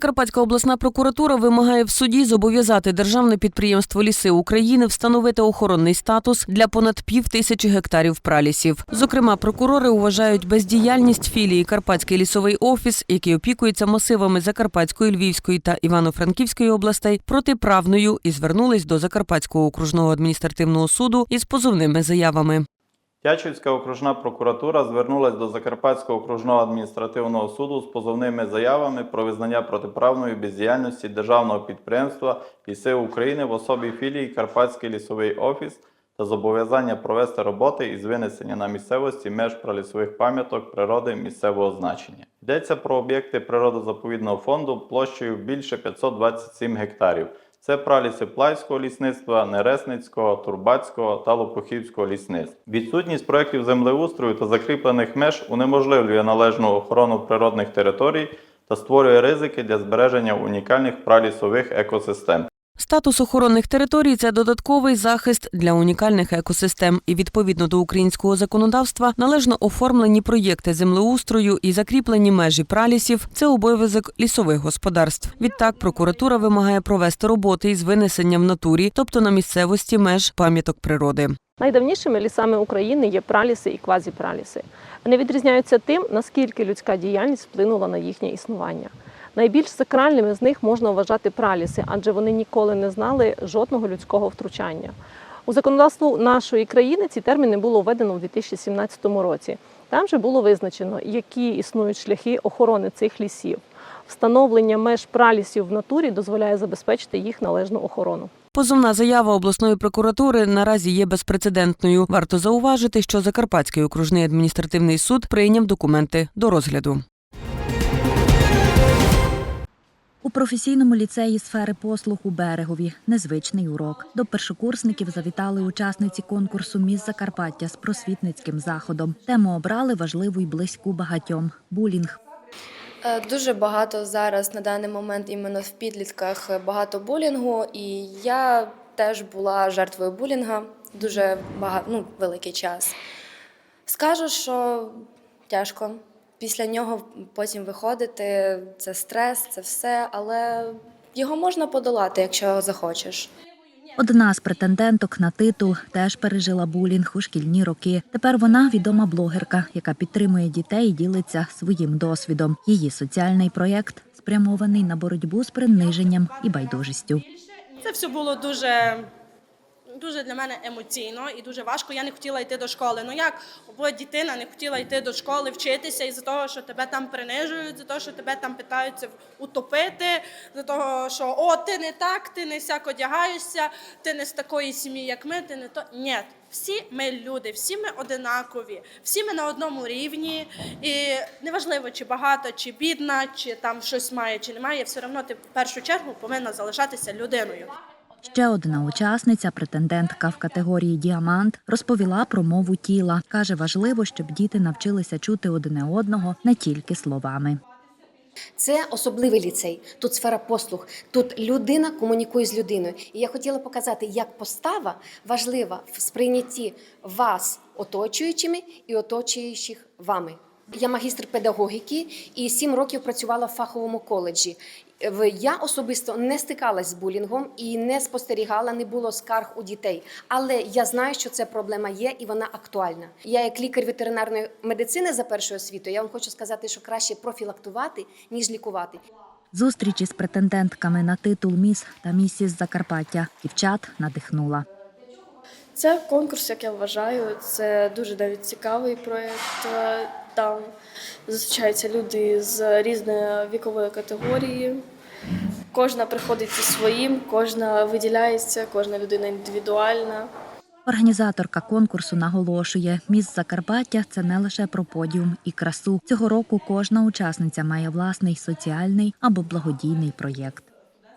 Закарпатська обласна прокуратура вимагає в суді зобов'язати державне підприємство Ліси України встановити охоронний статус для понад пів тисячі гектарів пралісів. Зокрема, прокурори вважають бездіяльність філії Карпатський лісовий офіс, який опікується масивами Закарпатської, Львівської та Івано-Франківської областей, протиправною і звернулись до Закарпатського окружного адміністративного суду із позовними заявами. Тячівська окружна прокуратура звернулась до Закарпатського окружного адміністративного суду з позовними заявами про визнання протиправної бездіяльності державного підприємства «Ліси України в особі філії Карпатський лісовий офіс та зобов'язання провести роботи із винесення на місцевості меж пралісових пам'яток природи місцевого значення. Йдеться про об'єкти природозаповідного фонду площею більше 527 гектарів. Це праліси Плайського лісництва, Нересницького, Турбацького та Лопухівського лісництва. Відсутність проєктів землеустрою та закріплених меж унеможливлює належну охорону природних територій та створює ризики для збереження унікальних пралісових екосистем. Статус охоронних територій це додатковий захист для унікальних екосистем. І відповідно до українського законодавства належно оформлені проєкти землеустрою і закріплені межі пралісів це обов'язок лісових господарств. Відтак прокуратура вимагає провести роботи із винесенням в натурі, тобто на місцевості меж пам'яток природи. Найдавнішими лісами України є праліси і квазіпраліси. Вони відрізняються тим, наскільки людська діяльність вплинула на їхнє існування. Найбільш сакральними з них можна вважати праліси, адже вони ніколи не знали жодного людського втручання. У законодавство нашої країни ці терміни було введено у 2017 році. Там же було визначено, які існують шляхи охорони цих лісів. Встановлення меж пралісів в натурі дозволяє забезпечити їх належну охорону. Позовна заява обласної прокуратури наразі є безпрецедентною. Варто зауважити, що Закарпатський окружний адміністративний суд прийняв документи до розгляду. У професійному ліцеї сфери послуг у Берегові незвичний урок. До першокурсників завітали учасниці конкурсу Міс Закарпаття з просвітницьким заходом. Тему обрали важливу й близьку багатьом булінг. Е, Дуже багато зараз на даний момент іменно в підлітках багато булінгу, і я теж була жертвою булінга дуже багато, ну, великий час. Скажу, що тяжко. Після нього потім виходити, це стрес, це все, але його можна подолати, якщо захочеш. Одна з претенденток на титул теж пережила булінг у шкільні роки. Тепер вона відома блогерка, яка підтримує дітей і ділиться своїм досвідом. Її соціальний проєкт спрямований на боротьбу з приниженням і байдужістю. Це все було дуже, дуже для мене емоційно і дуже важко. Я не хотіла йти до школи. Ну як бо дитина не хотіла йти до школи, вчитися із-за того, що тебе там принижують, за того, що тебе там питаються утопити, за того, що о, ти не так, ти не сяк одягаєшся, ти не з такої сім'ї, як ми, ти не то. Ні. Всі ми люди, всі ми одинакові, всі ми на одному рівні. І неважливо, чи багата, чи бідна, чи там щось має, чи немає, все одно ти в першу чергу повинна залишатися людиною. Ще одна учасниця, претендентка в категорії Діамант, розповіла про мову тіла. Каже, важливо, щоб діти навчилися чути одне одного не тільки словами. Це особливий ліцей. Тут сфера послуг. Тут людина комунікує з людиною. І я хотіла показати, як постава важлива в сприйнятті вас оточуючими і оточуючих вами. Я магістр педагогіки і сім років працювала в фаховому коледжі. В- Я особисто не стикалась з булінгом і не спостерігала, не було скарг у дітей. Але я знаю, що ця проблема є і вона актуальна. Я, як лікар ветеринарної медицини за першою освітою, я вам хочу сказати, що краще профілактувати ніж лікувати. Зустрічі з претендентками на титул Міс та місіс Закарпаття дівчат надихнула. Це конкурс, як я вважаю, це дуже навіть цікавий проєкт. Там зустрічаються люди з різної вікової категорії. Кожна приходить зі своїм, кожна виділяється, кожна людина індивідуальна. Організаторка конкурсу наголошує, міс Закарпаття це не лише про подіум і красу. Цього року кожна учасниця має власний соціальний або благодійний проєкт.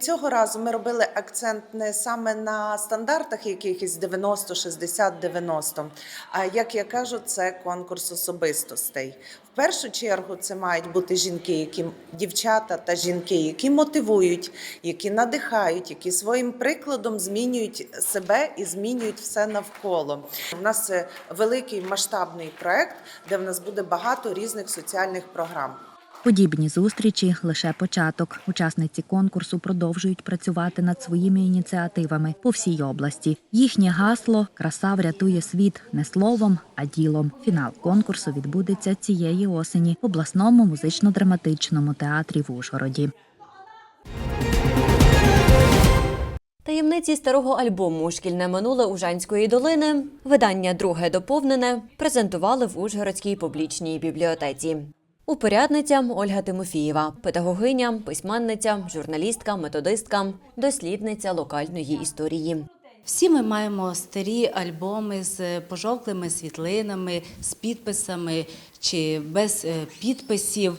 Цього разу ми робили акцент не саме на стандартах якихось 90, 60, 90, а як я кажу, це конкурс особистостей. В першу чергу це мають бути жінки, які дівчата та жінки, які мотивують, які надихають, які своїм прикладом змінюють себе і змінюють все навколо. У нас великий масштабний проект, де в нас буде багато різних соціальних програм. Подібні зустрічі лише початок. Учасниці конкурсу продовжують працювати над своїми ініціативами по всій області. Їхнє гасло Краса врятує світ не словом, а ділом. Фінал конкурсу відбудеться цієї осені в обласному музично-драматичному театрі в Ужгороді. Таємниці старого альбому Шкільне минуле Ужанської долини видання друге доповнене презентували в Ужгородській публічній бібліотеці. Упорядниця Ольга Тимофієва, педагогиня, письменниця, журналістка, методистка, дослідниця локальної історії. Всі ми маємо старі альбоми з пожовклими світлинами, з підписами чи без е, підписів.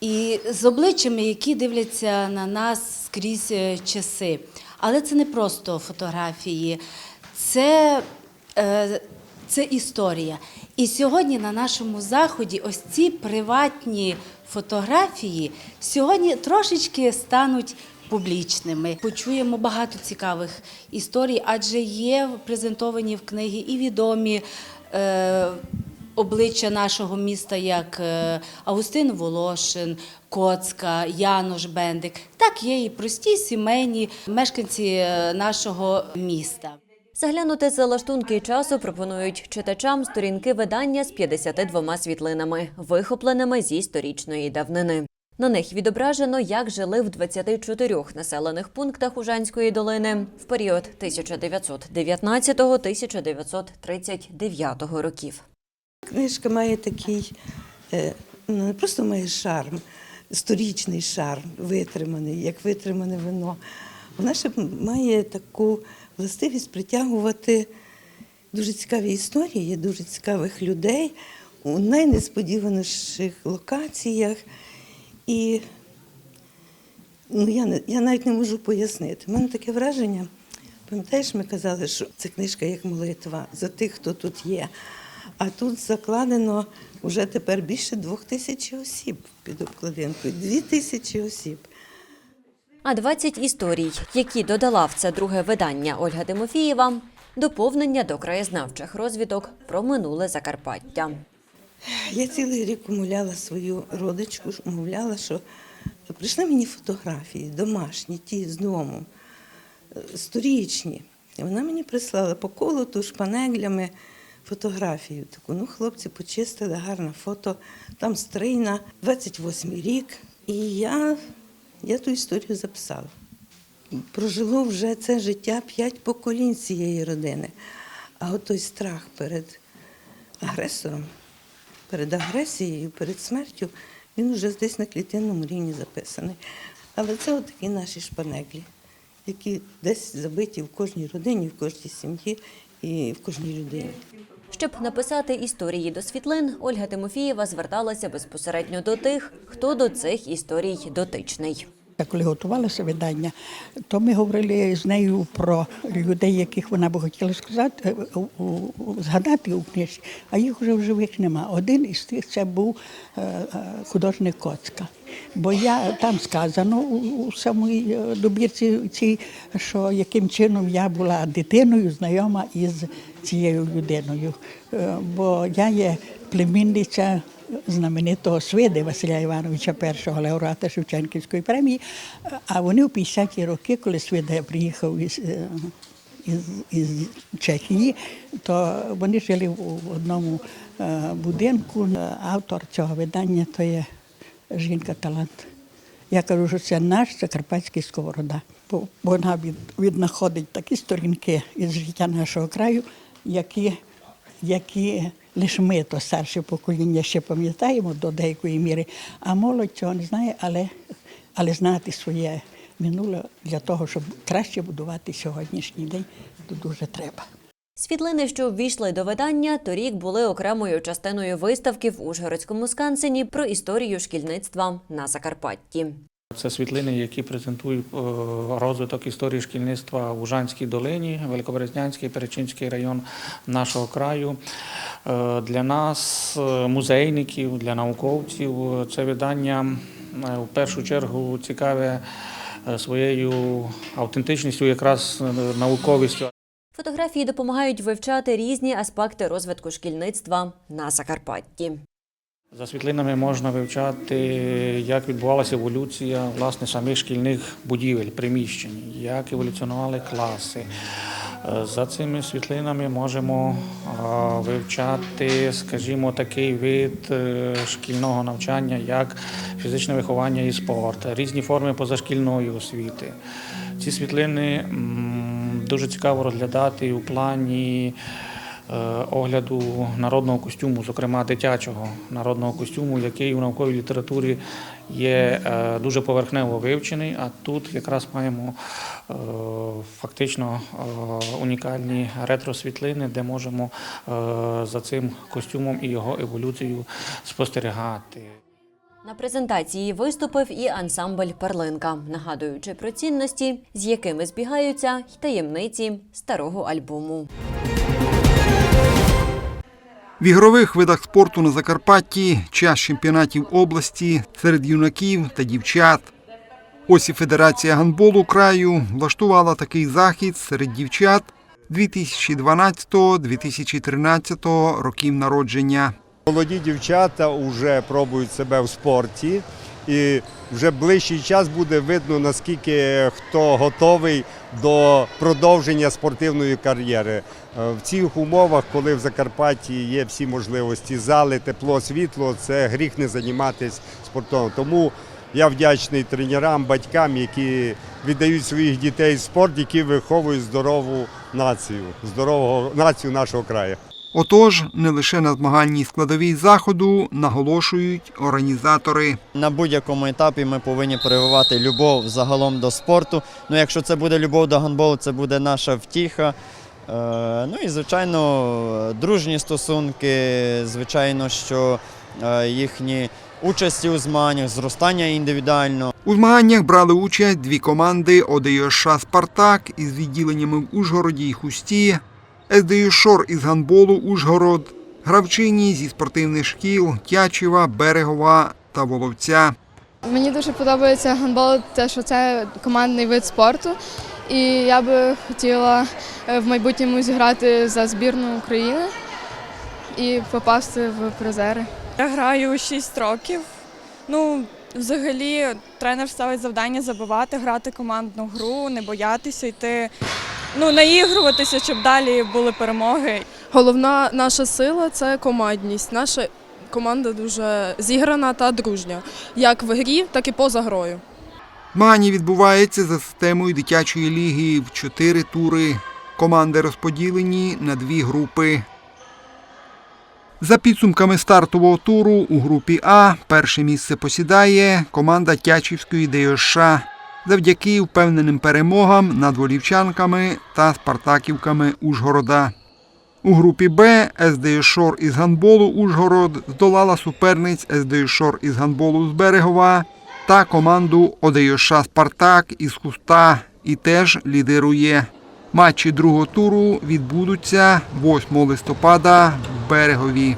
І з обличчями, які дивляться на нас скрізь е, часи. Але це не просто фотографії, це, е, це історія. І сьогодні на нашому заході ось ці приватні фотографії сьогодні трошечки стануть публічними. Почуємо багато цікавих історій, адже є презентовані в книги і відомі. Е, обличчя нашого міста, як е, Августин Волошин, Коцка, Янош Бендик. Так є і прості сімейні мешканці е, нашого міста. Заглянути за лаштунки часу пропонують читачам сторінки видання з 52 світлинами, вихопленими зі сторічної давнини. На них відображено, як жили в 24 населених пунктах Ужанської долини в період 1919-1939 років. Книжка має такий, е, ну, не просто має шарм, сторічний шарм, витриманий, як витримане вино. Вона ще має таку властивість притягувати дуже цікаві історії, дуже цікавих людей у найнесподіваніших локаціях. І ну, я, не- я навіть не можу пояснити. У мене таке враження. Пам'ятаєш, ми казали, що це книжка як молитва за тих, хто тут є. А тут закладено вже тепер більше двох тисяч осіб під обкладинкою. Дві тисячі осіб. А 20 історій, які додала в це друге видання Ольга Тимофієва, доповнення до краєзнавчих розвідок про минуле Закарпаття. Я цілий рік умовляла свою родичку, умовляла, що прийшли мені фотографії домашні, ті з дому, е, сторічні. І вона мені прислала по колоту шпанеглями фотографію. Таку, ну, хлопці почистили, гарне фото, там стрийна, 28 рік. І я, я ту історію записала. Прожило вже це життя п'ять поколінь цієї родини. А от той страх перед агресором, перед агресією, перед смертю, він вже десь на клітинному рівні записаний. Але це от такі наші шпанеглі, які десь забиті в кожній родині, в кожній сім'ї і в кожній людині. Щоб написати історії до світлин, Ольга Тимофієва зверталася безпосередньо до тих, хто до цих історій дотичний. Коли готувалося видання, то ми говорили з нею про людей, яких вона би хотіла сказати, е, згадати у книжці, а їх вже в живих нема. Один із тих це був е, е, художник Коцка. Бо я там сказано у, самій добірці цій, що яким чином я була дитиною знайома із цією людиною. Бо я є племінниця знаменитого Свиди Василя Івановича, першого лауреата Шевченківської премії. А вони у 50-ті роки, коли Свида приїхав із, е, із, із Чехії, то вони жили в одному е, будинку. Автор цього видання то є жінка-талант. Я кажу, що це наш закарпатський сковорода. Бо вона від, віднаходить такі сторінки із життя нашого краю, які, які лише ми, то старше покоління, ще пам'ятаємо до деякої міри, а молодь цього не знає, але, але знати своє минуле для того, щоб краще будувати сьогоднішній день, то дуже треба. Світлини, що ввійшли до видання, торік були окремою частиною виставки в Ужгородському скансені про історію шкільництва на Закарпатті. Це світлини, які презентують е, розвиток історії шкільництва в Ужанській долині, Великобрезнянський, Перечинський район нашого краю. Е, Для нас, е, музейників, для науковців, це видання в першу чергу цікаве своєю автентичністю, якраз науковістю. Фотографії допомагають вивчати різні аспекти розвитку шкільництва на Закарпатті. За світлинами можна вивчати, як відбувалася еволюція власне самих шкільних будівель, приміщень, як еволюціонували класи. За цими світлинами можемо вивчати, скажімо, такий вид е, шкільного навчання, як фізичне виховання і спорт, різні форми позашкільної освіти. Ці світлини дуже цікаво розглядати у плані огляду народного костюму, зокрема дитячого народного костюму, який у науковій літературі є е, дуже поверхнево вивчений. А тут якраз маємо е, фактично е, унікальні ретросвітлини, де можемо е, за цим костюмом і його еволюцією спостерігати. На презентації виступив і ансамбль Перлинка, нагадуючи про цінності, з якими збігаються й таємниці старого альбому. В ігрових видах спорту на Закарпатті час чемпіонатів області серед юнаків та дівчат. Ось і Федерація гандболу краю влаштувала такий захід серед дівчат 2012-2013 років народження. Молоді дівчата вже пробують себе в спорті, і вже ближчий час буде видно, наскільки хто готовий до продовження спортивної кар'єри. Е, В цих умовах, коли в Закарпатті є всі можливості, зали, тепло, світло, це гріх не займатися спортом. Тому я вдячний тренерам, батькам, які віддають своїх дітей в спорт, які виховують здорову націю, здорову націю нашого краю. Отож, не лише на змагальній складовій заходу наголошують організатори. На будь-якому етапі ми повинні прививати любов загалом до спорту. Ну, якщо це буде любов до гандболу, це буде наша втіха. Е, Ну і звичайно, дружні стосунки, звичайно, що е, їхні участі у змаганнях, зростання індивідуально. У змаганнях брали участь дві команди ОДЮШ Спартак із відділеннями в Ужгороді і Хусті, СДЮ Шор із гандболу Ужгород, гравчині зі спортивних шкіл Тячева, Берегова та Воловця. Мені дуже подобається гандбол, те, що це командний вид спорту. І я би хотіла е, в майбутньому зіграти за збірну України і попасти в призери. Я граю 6 років. Ну, взагалі, тренер ставить завдання забивати, грати командну гру, не боятися йти, ну, наігруватися, щоб далі були перемоги. Головна наша сила це командність. Наша команда дуже зіграна та дружня, як в грі, так і поза грою. Змагання відбувається за системою дитячої ліги в чотири тури. Команди розподілені на дві групи. За підсумками стартового туру у групі А перше місце посідає команда Тячівської ДЮШ завдяки впевненим перемогам над волівчанками та спартаківками Ужгорода. У групі Б СДЮ Шор із гандболу Ужгород здолала суперниць СДЮ Шор із гандболу з Берегова та команду ОДЮШ Спартак із Хуста і теж лідирує. Матчі другого туру відбудуться 8 листопада в Берегові.